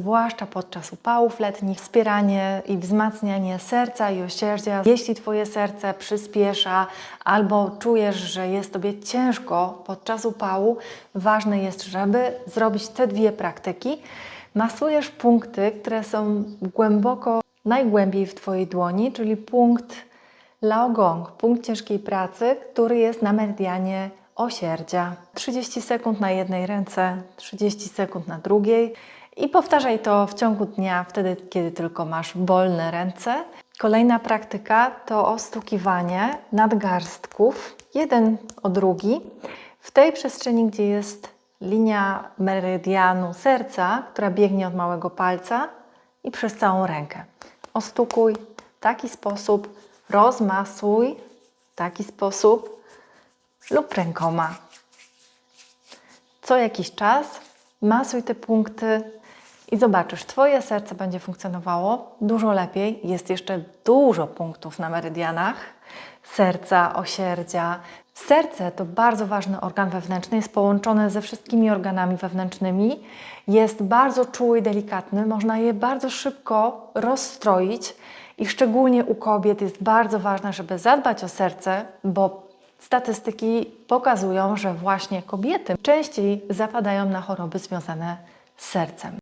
zwłaszcza podczas upałów letnich, wspieranie i wzmacnianie serca i osierdzia. Jeśli Twoje serce przyspiesza albo czujesz, że jest Tobie ciężko podczas upału, ważne jest, żeby zrobić te dwie praktyki. Masujesz punkty, które są głęboko, najgłębiej w Twojej dłoni, czyli punkt Laogong, punkt ciężkiej pracy, który jest na meridianie osierdzia. 30 sekund na jednej ręce, 30 sekund na drugiej i powtarzaj to w ciągu dnia, wtedy kiedy tylko masz wolne ręce. Kolejna praktyka to ostukiwanie nadgarstków, jeden o drugi, w tej przestrzeni, gdzie jest linia meridianu serca, która biegnie od małego palca i przez całą rękę. Ostukuj w taki sposób, rozmasuj w taki sposób lub rękoma. Co jakiś czas masuj te punkty i zobaczysz, Twoje serce będzie funkcjonowało dużo lepiej. Jest jeszcze dużo punktów na meridianach serca, osierdzia. Serce to bardzo ważny organ wewnętrzny, jest połączone ze wszystkimi organami wewnętrznymi. Jest bardzo czuły i delikatny, można je bardzo szybko rozstroić i szczególnie u kobiet jest bardzo ważne, żeby zadbać o serce, bo statystyki pokazują, że właśnie kobiety częściej zapadają na choroby związane z sercem.